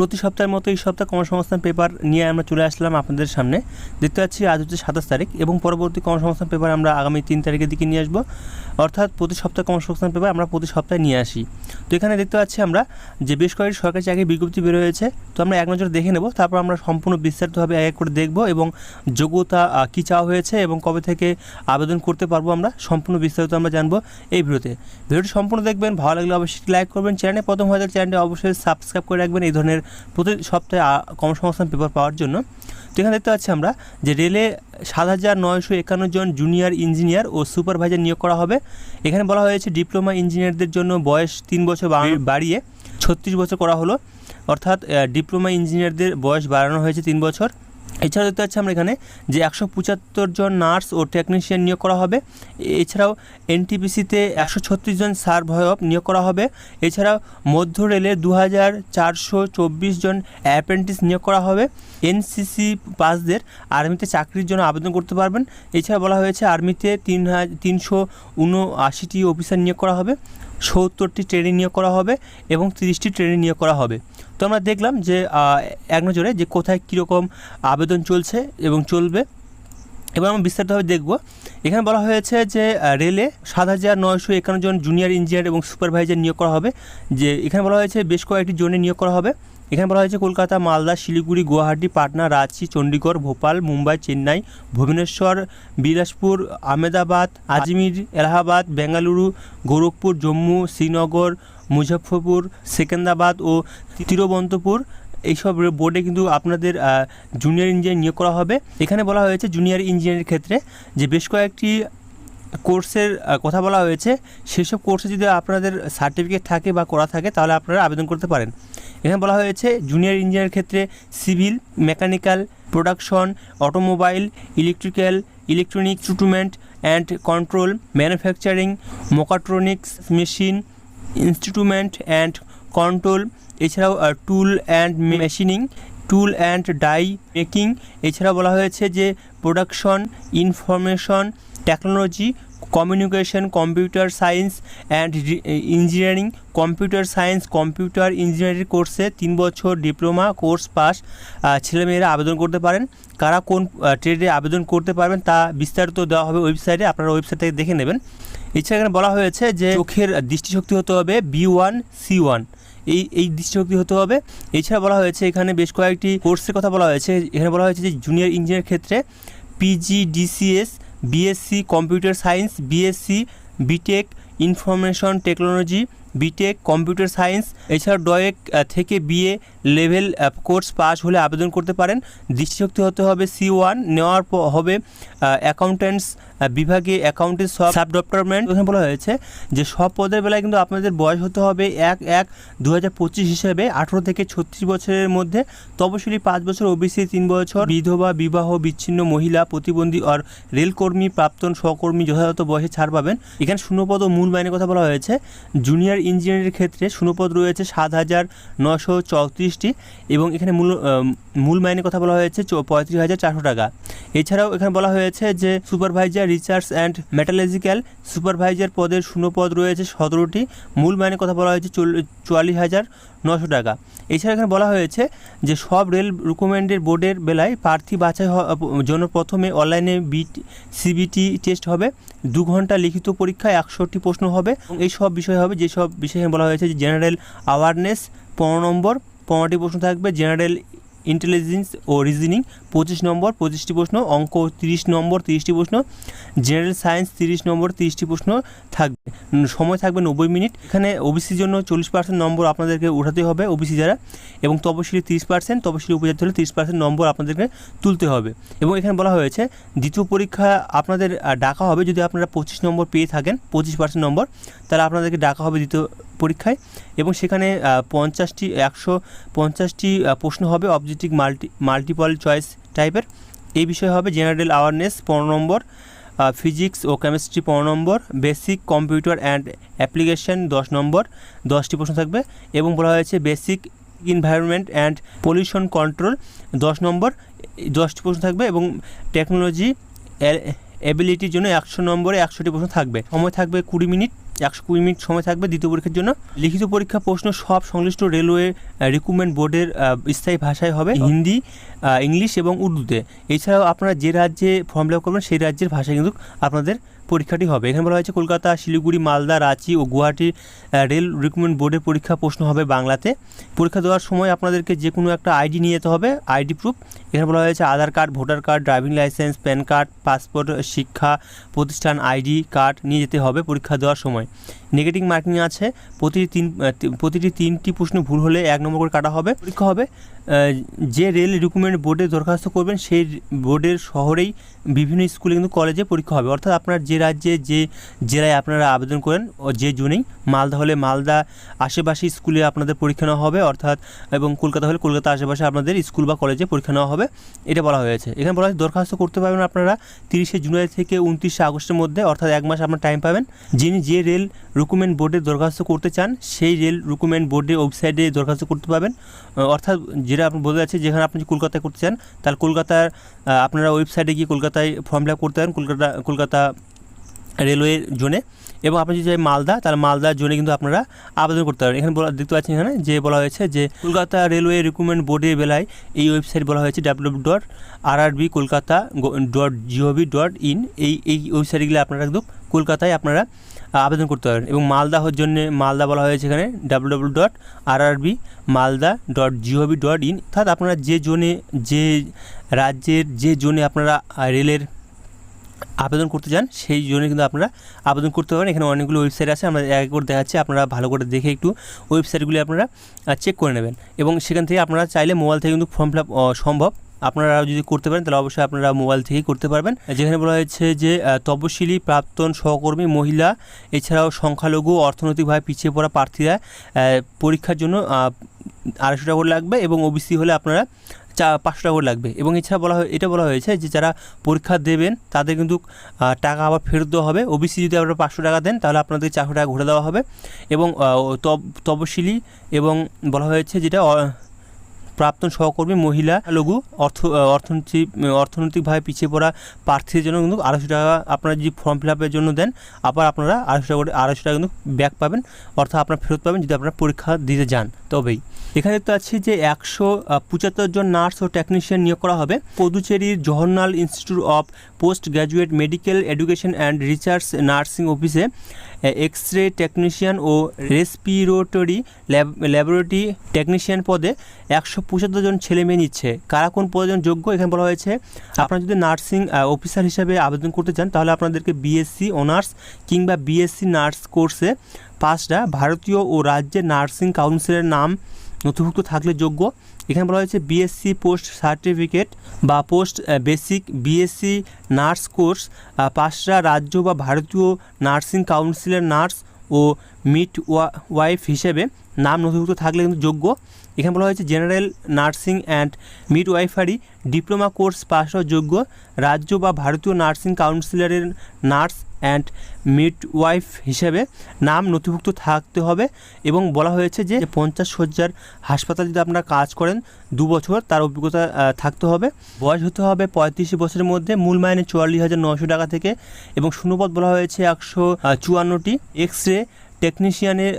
প্রতি সপ্তাহের মতো এই সপ্তাহে কর্মসংস্থান পেপার নিয়ে আমরা চলে আসলাম আপনাদের সামনে। দেখতে পাচ্ছি আজ হচ্ছে সাতাশ তারিখ এবং পরবর্তী কর্মসংস্থান পেপার আমরা আগামী তিন তারিখের দিকে নিয়ে আসব। অর্থাৎ প্রতি সপ্তাহে কর্মসংস্থান পেপার আমরা প্রতি সপ্তাহে নিয়ে আসি। তো এখানে দেখতে পাচ্ছি আমরা যে বেশ কয়েকটি সরকারি চাকরি বিজ্ঞপ্তি বের হয়েছে তো আমরা এক নজর দেখে নেব, তারপর আমরা সম্পূর্ণ বিস্তারিতভাবে এক এক করে দেখব এবং যোগ্যতা কী চাওয়া হয়েছে এবং কবে থেকে আবেদন করতে পারব আমরা সম্পূর্ণ বিস্তারিত আমরা জানব এই ভিডিওতে। ভিডিওটি সম্পূর্ণ দেখবেন, ভালো লাগলে অবশ্যই লাইক করবেন। চ্যানেলে প্রথম হয়তো চ্যানেলটি অবশ্যই সাবস্ক্রাইব করে রাখবেন। এই ধরনের প্রতি সপ্তাহে কর্মসংস্থান পেপার পাওয়ার জন্য। তো এখানে দেখতে পাচ্ছি আমরা যে রেলে সাত হাজার নয়শো একান্ন জন জুনিয়র ইঞ্জিনিয়ার ও সুপারভাইজার নিয়োগ করা হবে। এখানে বলা হয়েছে ডিপ্লোমা ইঞ্জিনিয়ারদের জন্য বয়স তিন বছর বাড়িয়ে ছত্রিশ বছর করা হলো। অর্থাৎ ডিপ্লোমা ইঞ্জিনিয়ারদের বয়স বাড়ানো হয়েছে তিন বছর। এছাড়াও দেখতে পাচ্ছি আমরা এখানে যে একশো পঁচাত্তর জন নার্স ও টেকনিশিয়ান নিয়োগ করা হবে। এছাড়াও এনটিপিসিতে একশো ছত্রিশ জন সার্ভয়ব নিয়োগ করা হবে। এছাড়াও মধ্য রেলে দু হাজার চারশো চব্বিশ জন অ্যাপ্রেন্টিস নিয়োগ করা হবে। এনসিসি পাসদের আর্মিতে চাকরির জন্য আবেদন করতে পারবেন। এছাড়া বলা হয়েছে আর্মিতে তিন তিনশো উনআশিটি অফিসার নিয়োগ করা হবে। সত্তরটি ট্রেনিং নিয়োগ করা হবে এবং তিরিশটি ট্রেনিং নিয়োগ করা হবে। তো আমরা দেখলাম যে এক নজরে যে কোথায় কীরকম আবেদন চলছে এবং চলবে। এবার আমরা বিস্তারিতভাবে দেখব। এখানে বলা হয়েছে যে রেলে সাত হাজার নয়শো একান্ন জন জুনিয়র ইঞ্জিনিয়ার এবং সুপারভাইজার নিয়োগ করা হবে। যে, এখানে বলা হয়েছে বেশ কয়েকটি জোনে নিয়োগ করা হবে। এখানে বলা হয়েছে কলকাতা, মালদা, শিলিগুড়ি, গুয়াহাটি, পাটনা, রাঁচি চণ্ডীগড় ভোপাল, মুম্বাই, চেন্নাই, ভুবনেশ্বর, বিলাসপুর, আহমেদাবাদ, আজমির, এলাহাবাদ, বেঙ্গালুরু, গোরখপুর, জম্মু, শ্রীনগর মুজফ্ফরপুর সেকেন্দ্রাবাদ ও তিরুবন্তপুর এইসব বোর্ডে কিন্তু আপনাদের জুনিয়র ইঞ্জিনিয়ার নিয়োগ করা হবে। এখানে বলা হয়েছে জুনিয়র ইঞ্জিনিয়ারের ক্ষেত্রে যে বেশ কয়েকটি কোর্সের কথা বলা হয়েছে। সেসব কোর্সে যদি আপনাদের সার্টিফিকেট থাকে বা করা থাকে, তাহলে আপনারা আবেদন করতে পারেন। এখানে বলা হয়েছে জুনিয়র ইঞ্জিনিয়ারের ক্ষেত্রে civil mechanical production automobile electrical electronic instrument and control manufacturing mechatronics machine instrument and control এছাড়াও tool and machining tool and die making এছাড়া বলা হয়েছে যে production information technology communication computer science and engineering computer science computer engineering কোর্সে তিন বছর diploma course pass ছেলেমেয়েরা আবেদন করতে পারেন। কারা কোন ট্রেডে আবেদন করতে পারবেন তা বিস্তারিত দেওয়া হবে ওয়েবসাইটে আপনারা ওয়েবসাইট থেকে দেখে নেবেন। এছাড়া এখানে বলা হয়েছে যে চোখের দৃষ্টিশক্তি হতে হবে বি ওয়ান সি ওয়ান এই এই দৃষ্টিশক্তি হতে হবে। এছাড়া বলা হয়েছে এখানে বেশ কয়েকটি কোর্সের কথা বলা হয়েছে। এখানে বলা হয়েছে যে জুনিয়র ইঞ্জিনিয়ার ক্ষেত্রে PG DCS BSc computer science BSc BTech information technology BTech computer science এছাড়া ডয়েক থেকে বিএ লেভেল কোর্স পাস হলে আবেদন করতে পারেন। দৃষ্টিশক্তি হতে হবে সি ওয়ান নেওয়ার হবে অ্যাকাউন্টেন্টস বিভাগে অ্যাকাউন্টেন্ট সব সাব ডিপার্টমেন্ট এখানে বলা হয়েছে যে সব পদের বেলায় কিন্তু আপনাদের বয়স হতে হবে এক এক দু হাজার পঁচিশ হিসেবে আঠেরো থেকে ছত্রিশ বছরের মধ্যে। তপশিলি পাঁচ বছর ওবিসি তিন বছর বিধবা বিবাহ বিচ্ছিন্ন মহিলা প্রতিবন্ধী আর রেলকর্মী প্রাক্তন সহকর্মী যথাযথ বয়সে ছাড় পাবেন। এখানে শূন্যপদ ও মূল মাইনের কথা বলা হয়েছে। জুনিয়র ইঞ্জিনিয়ারের ক্ষেত্রে শূন্যপদ রয়েছে সাত হাজার নশো চৌত্রিশটি এবং এখানে মূল মূল মাইনের কথা বলা হয়েছে পঁয়ত্রিশ হাজার চারশো টাকা। এছাড়াও এখানে বলা হয়েছে যে supervisor, research and metallurgical supervisor পদের শূন্যপদ রয়েছে সতেরোটি। মূল মাইনের কথা বলা হয়েছে চুয়াল্লিশ হাজার নশো টাকা। এছাড়া এখানে বলা হয়েছে যে সব রেল রিকমেন্ডের বোর্ডের বেলায় প্রার্থী বাছাই জন্য প্রথমে অনলাইনে বিট, সিবিটি টেস্ট হবে, দু ঘণ্টা লিখিত পরীক্ষায় একষট্টি প্রশ্ন হবে এই সব বিষয় হবে, যেসব বিষয়ে বলা হয়েছে যে জেনারেল অ্যাওয়ারনেস পনেরো নম্বর, পনেরোটি প্রশ্ন থাকবে জেনারেল ইন্টেলিজেন্স ও রিজনিং পঁচিশ নম্বর, পঁচিশটি প্রশ্ন, অঙ্ক তিরিশ নম্বর, তিরিশটি প্রশ্ন জেনারেল সায়েন্স তিরিশ নম্বর, তিরিশটি প্রশ্ন থাকবে। সময় থাকবে নব্বই মিনিট। এখানে ওবিসির জন্য চল্লিশ পার্সেন্ট নম্বর আপনাদেরকে উঠাতে হবে ওবিসি যারা এবং তপশিলি তিরিশ পার্সেন্ট তপশিলি উপজাতি হলে তিরিশ পার্সেন্ট নম্বর আপনাদেরকে তুলতে হবে। এবং এখানে বলা হয়েছে, দ্বিতীয় পরীক্ষা আপনাদের ডাকা হবে যদি আপনারা পঁচিশ নম্বর পেয়ে থাকেন, পঁচিশ পার্সেন্ট নম্বর, তাহলে আপনাদেরকে ডাকা হবে দ্বিতীয় পরীক্ষায় এবং সেখানে পঞ্চাশটি, একশো পঞ্চাশটি প্রশ্ন হবে অবজেক্টিভ মাল্টি মাল্টিপল চয়েস টাইপের এই বিষয়ে হবে জেনারেল অ্যাওয়ারনেস পনেরো নম্বর ফিজিক্স ও কেমিস্ট্রি পনেরো number basic computer and application দশ নম্বর, দশটি প্রশ্ন থাকবে এবং বলা হয়েছে basic environment and pollution control দশ নম্বর দশটি প্রশ্ন থাকবে এবং টেকনোলজি এবিলিটির জন্য একশো নম্বরে একশোটি প্রশ্ন থাকবে। সময় থাকবে কুড়ি মিনিট একশো কুড়ি মিনিট সময় থাকবে দ্বিতীয় পরীক্ষার জন্য। লিখিত পরীক্ষা প্রশ্ন সব সংশ্লিষ্ট রেলওয়ে রিক্রুটমেন্ট বোর্ডের স্থায়ী ভাষায় হবে হিন্দি ইংলিশ এবং উর্দুতে। এছাড়াও আপনারা যে রাজ্যে ফর্ম ফিল আপ করবেন সেই রাজ্যের ভাষায় কিন্তু আপনাদের পরীক্ষাটি হবে। এখানে বলা হয়েছে, কলকাতা, শিলিগুড়ি, মালদা, রাঁচি ও গুয়াহাটির রেল রিক্রুটমেন্ট বোর্ডের পরীক্ষা প্রশ্ন হবে বাংলাতে। পরীক্ষা দেওয়ার সময় আপনাদেরকে যে কোনো একটা আইডি নিয়ে যেতে হবে, আইডি প্রুফ। এখানে বলা হয়েছে, Aadhaar card, voter card, driving licence, PAN card, passport, শিক্ষা, প্রতিষ্ঠান আইডি কার্ড নিয়ে যেতে হবে পরীক্ষা দেওয়ার সময়। নেগেটিভ মার্কিং আছে, প্রতিটি তিন প্রতিটি তিনটি প্রশ্ন ভুল হলে এক নম্বর করে কাটা হবে। পরীক্ষা হবে। যে রেল রিক্রুটমেন্ট বোর্ডে দরখাস্ত করবেন, সেই বোর্ডের শহরেই বিভিন্ন স্কুলে কিন্তু কলেজে পরীক্ষা হবে। অর্থাৎ আপনার যে রাজ্যে, যে জেলায় আপনারা আবেদন করেন যে জুনেই, মালদা হলে মালদা আশেপাশে স্কুলে আপনাদের পরীক্ষা নেওয়া হবে, অর্থাৎ এবং কলকাতা হলে কলকাতা আশেপাশে আপনাদের স্কুল বা কলেজে পরীক্ষা নেওয়া হবে। এটা বলা হয়েছে। এখানে বলা হয়েছে, দরখাস্ত করতে পারবেন আপনারা তিরিশে জুলাই থেকে উনত্রিশে আগস্টের মধ্যে, অর্থাৎ এক মাস আপনার টাইম পাবেন। যিনি যে রেল রিক্রুটমেন্ট বোর্ডে দরখাস্ত করতে চান, সেই রেল রিক্রুটমেন্ট বোর্ডের ওয়েবসাইটে দরখাস্ত করতে পারবেন। অর্থাৎ যেটা আপনি বোঝা যাচ্ছে যেখানে আপনি কলকাতায় করতে চান, তাহলে কলকাতার আপনারা ওয়েবসাইটে গিয়ে কলকাতায় ফর্ম ফিল আপ করতে পারেন, কলকাতা কলকাতা রেলওয়ের জোনে এবং আপনি যদি চাই মালদা, তাহলে মালদার জোনে কিন্তু আপনারা আবেদন করতে পারেন। এখানে বলা, দেখতে পাচ্ছেন এখানে যে বলা হয়েছে যে কলকাতা রেলওয়ে রিক্রুটমেন্ট বোর্ডের বেলায় এই ওয়েবসাইট বলা হয়েছে W dot R R B Kolkata dot GOV dot in এই এই ওয়েবসাইটগুলো আপনারা একদম কলকাতায় আপনারা আবেদন করতে পারেন। এবং মালদা হওয়ার জন্য, মালদা বলা হয়েছে এখানে W W dot Malda dot GOV dot in অর্থাৎ আপনারা যে জোনে, যে রাজ্যের, যে জোনে আপনারা রেলের আবেদন করতে চান, সেই জন্য কিন্তু আপনারা আবেদন করতে পারেন। এখানে অনেকগুলো ওয়েবসাইট আছে, আমরা এক করে দেখাচ্ছি, আপনারা ভালো করে দেখে একটু ওয়েবসাইটগুলি আপনারা চেক করে নেবেন। এবং সেখান থেকে আপনারা চাইলে মোবাইল থেকে কিন্তু ফর্ম ফিল সম্ভব। আপনারা যদি করতে পারেন, তাহলে অবশ্যই আপনারা মোবাইল থেকেই করতে পারবেন। যেখানে বলা হয়েছে যে তপশিলি, প্রাক্তন সহকর্মী, মহিলা, এছাড়াও সংখ্যালঘু, অর্থনৈতিকভাবে পিছিয়ে পড়া প্রার্থীরা পরীক্ষার জন্য আড়াইশো টাকা করে লাগবে এবং ওবিসি হলে আপনারা চা, পাঁচশো টাকা করে লাগবে। এবং এছাড়া বলা এটা বলা হয়েছে যে, যারা পরীক্ষা দেবেন, তাদের কিন্তু টাকা আবার ফেরত দেওয়া হবে। ওবিসি যদি আপনারা পাঁচশো টাকা দেন, তাহলে আপনাদের চারশো টাকা ঘুরে দেওয়া হবে। এবং তপশিলি এবং বলা হয়েছে যেটা প্রাক্তন সহকর্মী মহিলা লঘু অর্থ অর্থনৈতিক অর্থনৈতিকভাবে পিছিয়ে পড়া প্রার্থীদের জন্য কিন্তু আড়াইশো টাকা আপনারা যদি ফর্ম ফিল আপের জন্য দেন, আবার আপনারা আড়াইশো টাকা আড়াইশো টাকা কিন্তু ব্যাক পাবেন, অর্থাৎ আপনারা ফেরত পাবেন যদি আপনারা পরীক্ষা দিতে যান। তবেই এখানে দেখতে পাচ্ছি যে একশো পঁচাত্তর জন নার্স ও টেকনিশিয়ান নিয়োগ করা হবে। পদুচেরির Jawaharlal institute of post graduate medical education and research nursing অফিসে এক্স রে টেকনিশিয়ান ও রেসপিরেটরি ল্যাবরেটরি টেকনিশিয়ান পদে একশো পঁচাত্তর জন ছেলে মেয়ে নিচ্ছে, কারা কোন পদের জন্য যোগ্য এখানে বলা হয়েছে? আপনারা যদি নার্সিং অফিসার হিসাবে আবেদন করতে চান, তাহলে আপনাদেরকে বিএসসি অনার্স কিংবা বিএসসি নার্স কোর্সে পাঁচটা ভারতীয় ও রাজ্যের নার্সিং কাউন্সিলের নাম নথিভুক্ত থাকলে যোগ্য। এখানে বলা হয়েছে বিএসসি পোস্ট সার্টিফিকেট বা post basic BSc nurse course পাঁচটা রাজ্য বা ভারতীয় নার্সিং কাউন্সিলের নার্স ও মিড ওয়াইফ হিসেবে নাম নথিভুক্ত থাকলে কিন্তু যোগ্য। এখানে বলা হয়েছে general nursing and midwifery diploma course pass যোগ্য রাজ্য বা ভারতীয় নার্সিং কাউন্সিলরের নার্স অ্যান্ড মিড ওয়াইফ হিসেবে নাম নথিভুক্ত থাকতে হবে এবং বলা হয়েছে যে পঞ্চাশ শয্যার হাসপাতালে যদি আপনারা কাজ করেন দু বছর, তার অভিজ্ঞতা থাকতে হবে। বয়স হতে হবে পঁয়ত্রিশ বছরের মধ্যে, মূল মাইনে চুয়াল্লিশ হাজার নশো টাকা থেকে এবং শূন্যপদ বলা হয়েছে একশো চুয়ান্নটি। এক্স রে টেকনিশিয়ানের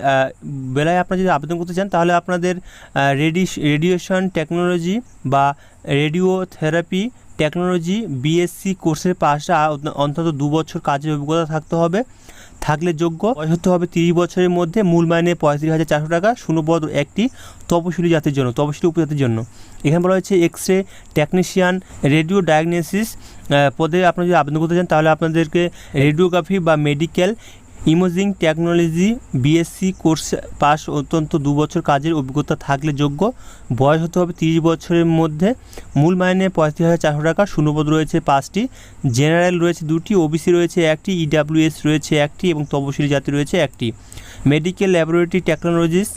বেলায় আপনারা যদি আবেদন করতে চান, তাহলে আপনাদের রেডি রেডিয়েশন টেকনোলজি বা রেডিওথেরাপি টেকনোলজি বিএসসি কোর্সের পাশে অন্তত দু বছর কাজের অভিজ্ঞতা থাকতে হবে। থাকলে যোগ্য হতে হবে তিরিশ বছরের মধ্যে, মূল মাইনে পঁয়ত্রিশ হাজার চারশো টাকা, শূন্যপদ একটি তপশিলি জাতির জন্য, তপশিলি উপজাতির জন্য। এখানে বলা হয়েছে x ray technician radio diagnosis পদে আপনি যদি আবেদন করতে চান, তাহলে আপনাদেরকে রেডিওগ্রাফি বা medical imaging technology, BSc course pass অত্যন্ত দু বছর কাজের অভিজ্ঞতা থাকলে যোগ্য। বয়স হতে হবে তিরিশ বছরের মধ্যে। মূল মাইনে পঁয়ত্রিশ হাজার চারশো টাকা। শূন্যপদ রয়েছে পাঁচটি। জেনারেল রয়েছে দুটি। ওবিসি রয়েছে একটি। ইডাব্লিউএস রয়েছে একটি এবং তপশিলি জাতি রয়েছে একটি। মেডিকেল ল্যাবরেটরি টেকনোলজিস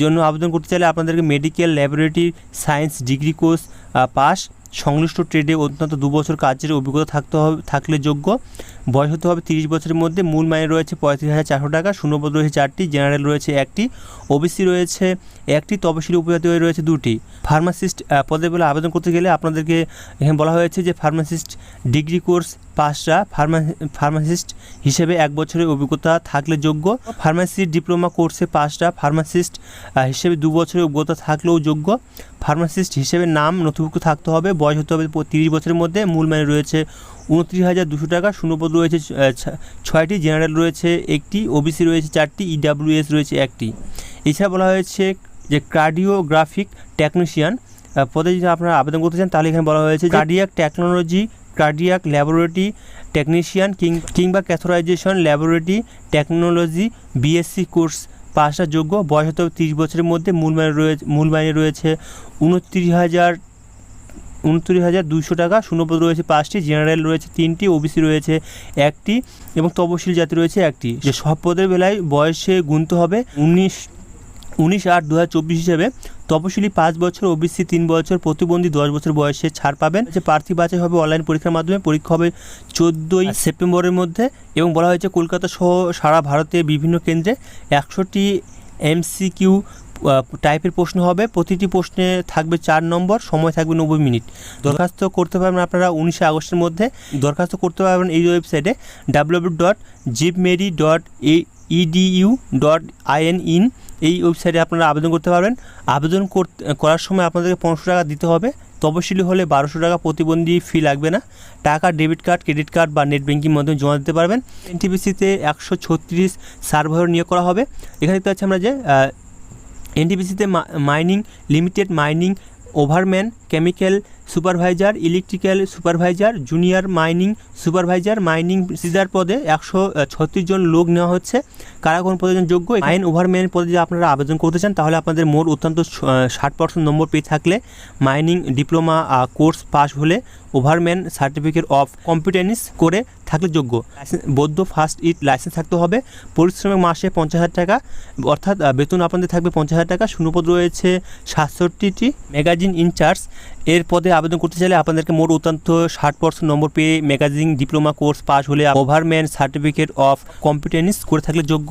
জন্য আবেদন করতে চাইলে আপনাদেরকে medical laboratory science degree course pass. সংশ্লিষ্ট ট্রেডে অত্যন্ত দু বছর কাজের অভিজ্ঞতা থাকতে হবে, থাকলে যোগ্য। বয়স হতে হবে তিরিশ বছরের মধ্যে। মূল মাইনে রয়েছে পঁয়ত্রিশ হাজার চারশো টাকা। শূন্যপদ রয়েছে চারটি। জেনারেল রয়েছে একটি। ওবিসি রয়েছে একটি। তপশিলি উপজাতি রয়েছে দুটি। ফার্মাসিস্ট পদে বলে আবেদন করতে গেলে আপনাদেরকে এখানে বলা হয়েছে যে ফার্মাসিস্ট ডিগ্রি কোর্স পাসরা ফার্মা, ফার্মাসিস্ট হিসেবে এক বছরের অভিজ্ঞতা থাকলে যোগ্য। ফার্মাসি ডিপ্লোমা কোর্সে পাসরা ফার্মাসিস্ট হিসেবে দু বছরের অভিজ্ঞতা থাকলেও যোগ্য। ফার্মাসিস্ট হিসেবে নাম নথিভুক্ত থাকতে হবে। বয়স হতে হবে তিরিশ বছরের মধ্যে। মূল মাইনে রয়েছে উনত্রিশ হাজার দুশো টাকা শূন্যপদ রয়েছে ছয়টি জেনারেল রয়েছে, একটি ওবিসি রয়েছে, চারটি ইডাব্লিউএস রয়েছে, একটি। এছাড়া বলা হয়েছে যে কার্ডিওগ্রাফিক টেকনিশিয়ান পদে যদি আপনারা আবেদন করতে চান, তাহলে এখানে বলা হয়েছে cardiac technology cardiac laboratory technician king, কিংবা catheterization laboratory technology BSc course পাশটা যোগ্য বয়স হতে তিরিশ বছরের মধ্যে, মূল মাইনে রয়েছে মূল মাইনে রয়েছে উনত্রিশ হাজার উনত্রিশ হাজার দুশো টাকা। শূন্যপদ রয়েছে পাঁচটি, জেনারেল রয়েছে তিনটি, ওবিসি রয়েছে একটি এবং তপশিল জাতি রয়েছে একটি। যে সব পদের বেলায় বয়সে গুনতে হবে উনিশ উনিশ আট দু হিসেবে। তপশিলি পাঁচ বছর, ওবিসি তিন বছর, প্রতিবন্ধী দশ বছর বয়সে ছাড় পাবেন। যে প্রার্থী বাছাই হবে অনলাইন পরীক্ষার মাধ্যমে, পরীক্ষা হবে চোদ্দোই সেপ্টেম্বরের মধ্যে এবং বলা হয়েছে কলকাতা সহ সারা ভারতে বিভিন্ন কেন্দ্রে একশোটি এমসিকিউ টাইপের প্রশ্ন হবে, প্রতিটি প্রশ্নে থাকবে চার নম্বর, সময় থাকবে নব্বই মিনিট। দরখাস্ত করতে পারবেন আপনারা উনিশে আগস্টের মধ্যে। দরখাস্ত করতে পারবেন এই ওয়েবসাইটে W dot JIPMER dot EDU dot IN in এই ওয়েবসাইটে আপনারা আবেদন করতে পারবেন। আবেদন করার সময় আপনাদেরকে পনেরোশো টাকা দিতে হবে। তপশিলি হলে বারোশো টাকা প্রতিবন্ধী ফি লাগবে না। টাকা ডেবিট কার্ড ক্রেডিট কার্ড বা নেট ব্যাঙ্কিং মাধ্যমে জমা দিতে পারবেন। এনটিপিসিতে একশো ছত্রিশ সার্ভার নিয়োগ করা হবে। এখানে দেখতে পাচ্ছি আমরা যে এনটিপিসিতে mining, limited mining, overman, chemical supervisor, electrical supervisor, junior mining supervisor, mining caesar পদে একশো ছত্রিশ জন লোক নেওয়া হচ্ছে। কারা কোন জন্য যোগ্য মাইন, ওভারম্যান পদে যদি আপনারা আবেদন করতে চান, তাহলে আপনাদের মোট অত্যন্ত ষাট পার্সেন্ট নম্বর পেয়ে থাকলে মাইনিং, ডিপ্লোমা কোর্স পাস হলে ওভারম্যান সার্টিফিকেট অফ কম্পিটেন্স করে থাকলে যোগ্য। বৌদ্ধ ফার্স্ট ইট লাইসেন্স থাকতে হবে। পরিশ্রমিক মাসে পঞ্চাশ হাজার টাকা, অর্থাৎ বেতন আপনাদের থাকবে পঞ্চাশ হাজার টাকা। শূন্যপদ রয়েছে সাতষট্টিটি ম্যাগাজিন ইনচার্জ এর পদে আবেদন করতে চাইলে আপনাদেরকে মোট অত্যন্ত ষাট পার্সেন্ট নম্বর পেয়ে ম্যাগাজিন, ডিপ্লোমা কোর্স পাস হলে ওভারম্যান সার্টিফিকেট অফ কম্পিটেন্স করে থাকলে যোগ্য।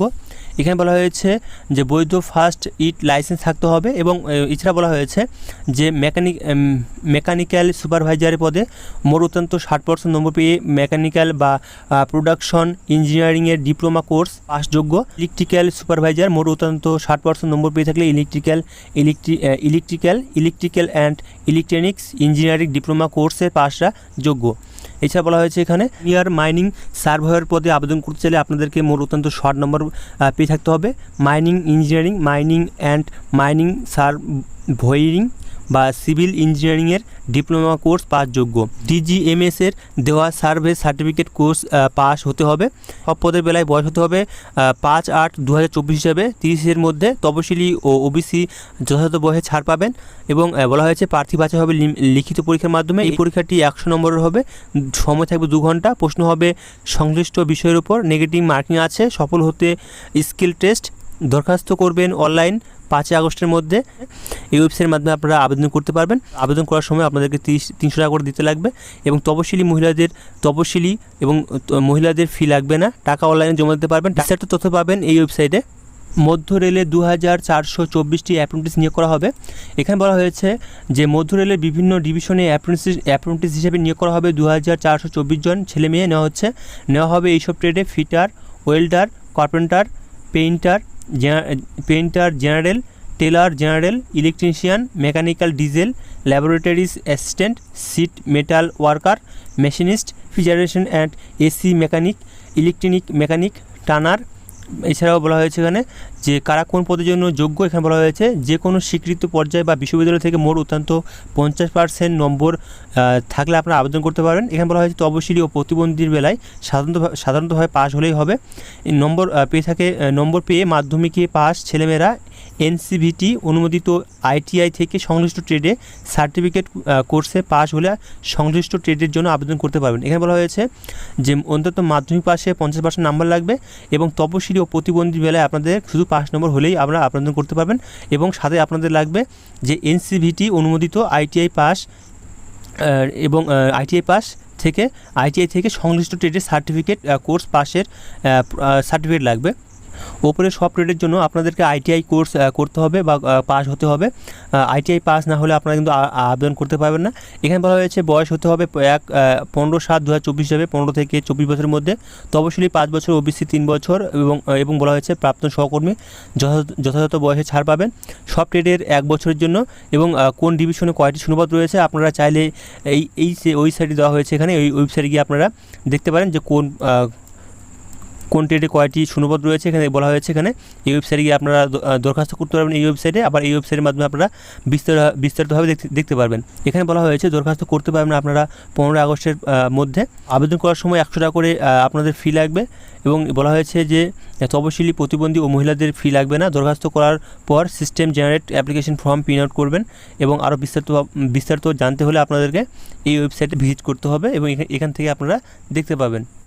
এখানে বলা হয়েছে যে বৈধ ফার্স্ট ইট লাইসেন্স থাকতে হবে এবং এছাড়া বলা হয়েছে যে মেকানিক মেকানিক্যাল সুপারভাইজারের পদে মোট অত্যন্ত ষাট পার্সেন্ট নম্বর পেয়ে মেকানিক্যাল বা প্রোডাকশন ইঞ্জিনিয়ারিংয়ের ডিপ্লোমা কোর্স পাসযোগ্য ইলেকট্রিক্যাল সুপারভাইজার মোট অত্যন্ত ষাট পার্সেন্ট নম্বর পেয়ে থাকলে electrical electri electrical electrical and electronics engineering diploma কোর্সের পাসরা যোগ্য। এছাড়া বলা হয়েছে এখানে নিয়ার মাইনিং সার্ভার পদে আবেদন করতে চাইলে আপনাদেরকে মোট অত্যন্ত শর্ট নম্বর পেয়ে থাকতে হবে। Mining engineering mining and mining surveying বা সিভিল ইঞ্জিনিয়ারিংয়ের ডিপ্লোমা কোর্স পাস যোগ্য ডিজিএমএস এর দেওয়া সার্ভে সার্টিফিকেট কোর্স পাস হতে হবে। সব পদের বেলায় বয়স হতে হবে পাঁচ আট দু হাজার চব্বিশ হিসাবে। তিরিশের মধ্যে তপশিলি ও ওবিসি যথাযথ বয়সে ছাড় পাবেন এবং বলা হয়েছে প্রার্থী বাছাই হবে লিখিত পরীক্ষার মাধ্যমে। এই পরীক্ষাটি একশো নম্বরের হবে। সময় থাকবে দু ঘণ্টা। প্রশ্ন হবে, সংশ্লিষ্ট বিষয়ের উপর নেগেটিভ মার্কিং আছে। সফল হতে স্কিল টেস্ট দরখাস্ত করবেন অনলাইন। পাঁচই আগস্টের মধ্যে এই ওয়েবসাইটের মাধ্যমে আপনারা আবেদন করতে পারবেন। আবেদন করার সময় আপনাদেরকে তিরিশ, তিনশো টাকা করে দিতে লাগবে এবং তপশিলি মহিলাদের তপশিলি এবং মহিলাদের ফি লাগবে না। টাকা অনলাইনে জমা দিতে পারবেন। বিস্তারিত তথ্য পাবেন এই ওয়েবসাইটে মধ্য রেলে দু হাজার চারশো চব্বিশটি অ্যাপ্রেন্টিস নিয়োগ করা হবে। এখানে বলা হয়েছে যে, মধ্য রেলের বিভিন্ন ডিভিশনে অ্যাপ্রেন্টিস অ্যাপ্রেন্টিস হিসেবে নিয়োগ করা হবে। দু হাজার চারশো চব্বিশ জন ছেলে মেয়ে নেওয়া হচ্ছে। নেওয়া হবে এইসব ট্রেডে fitter welder carpenter painter painter general, tailor general, electrician, mechanical diesel, laboratories assistant, sheet metal worker, machinist refrigeration and AC mechanic electronic mechanic, turner এছাড়াও বলা হয়েছে এখানে যে কারা কোন পদের জন্য যোগ্য, এখানে বলা হয়েছে যে কোনো স্বীকৃত পর্যায়ে বা বিশ্ববিদ্যালয় থেকে মোট অত্যন্ত পঞ্চাশ পার্সেন্ট নম্বর থাকলে আপনারা আবেদন করতে পারেন। এখানে বলা হয়েছে তপশিলি ও প্রতিবন্ধীর বেলায় সাধারণত সাধারণতভাবে পাস হলেই হবে। নম্বর পেয়ে থাকে নম্বর পেয়ে মাধ্যমিকে পাস ছেলেমেয়েরা এনসিভিটি অনুমোদিত আইটিআই থেকে সংশ্লিষ্ট ট্রেডে সার্টিফিকেট কোর্সে পাস হলে সংশ্লিষ্ট ট্রেডের জন্য আবেদন করতে পারবেন। এখানে বলা হয়েছে যে অন্তত মাধ্যমিক পাশে পঞ্চাশ পার্সেন্ট নাম্বার লাগবে এবং তপশিলি ও প্রতিবন্ধী বেলায় আপনাদের শুধু পাঁচ নম্বর হলেই আপনারা আবেদন করতে পারবেন এবং সাথে আপনাদের লাগবে যে এনসিভিটি অনুমোদিত আইটিআই পাস এবং আইটিআই পাস থেকে, আইটিআই থেকে সংশ্লিষ্ট ট্রেডের সার্টিফিকেট কোর্স পাশের সার্টিফিকেট লাগবে। ওপরে সব ট্রেডের জন্য আপনাদেরকে আইটিআই কোর্স করতে হবে বা পাস হতে হবে। আইটিআই পাস না হলে আপনারা কিন্তু আবেদন করতে পারবেন না। এখানে বলা হয়েছে বয়স হতে হবে এক পনেরো সাত দু হাজার চব্বিশ পনেরো থেকে চব্বিশ বছরের মধ্যে। তপশিলি পাঁচ বছর ওবিসি তিন বছর এবং এবং বলা হয়েছে প্রাক্তন সহকর্মী যথাযথ বয়সে ছাড় পাবেন। সব ট্রেডের এক বছরের জন্য এবং কোন ডিভিশনে কয়টি শূন্যপদ রয়েছে আপনারা চাইলে এই এই ওয়েবসাইটে দেওয়া হয়েছে এখানে এই ওয়েবসাইটে গিয়ে আপনারা দেখতে পারেন যে কোন আহ, কোন ট্রেডে কয়টি শূন্যপদ রয়েছে এখানে বলা হয়েছে এখানে। এই ওয়েবসাইটে গিয়ে আপনারা দরখাস্ত করতে পারবেন এই ওয়েবসাইটে আবার এই ওয়েবসাইটের মাধ্যমে আপনারা বিস্তার বিস্তারিতভাবে দেখতে পারবেন। এখানে বলা হয়েছে দরখাস্ত করতে পারবেন আপনারা পনেরোই আগস্টের মধ্যে। আবেদন করার সময় একশো টাকা করে আপনাদের ফি লাগবে এবং বলা হয়েছে যে তপশিলি প্রতিবন্ধী ও মহিলাদের ফি লাগবে না। দরখাস্ত করার পর system generate application form print out করবেন এবং আরও বিস্তারিত বিস্তারিত জানতে হলে আপনাদেরকে এই ওয়েবসাইটে ভিজিট করতে হবে এবং এখান থেকে আপনারা দেখতে পাবেন।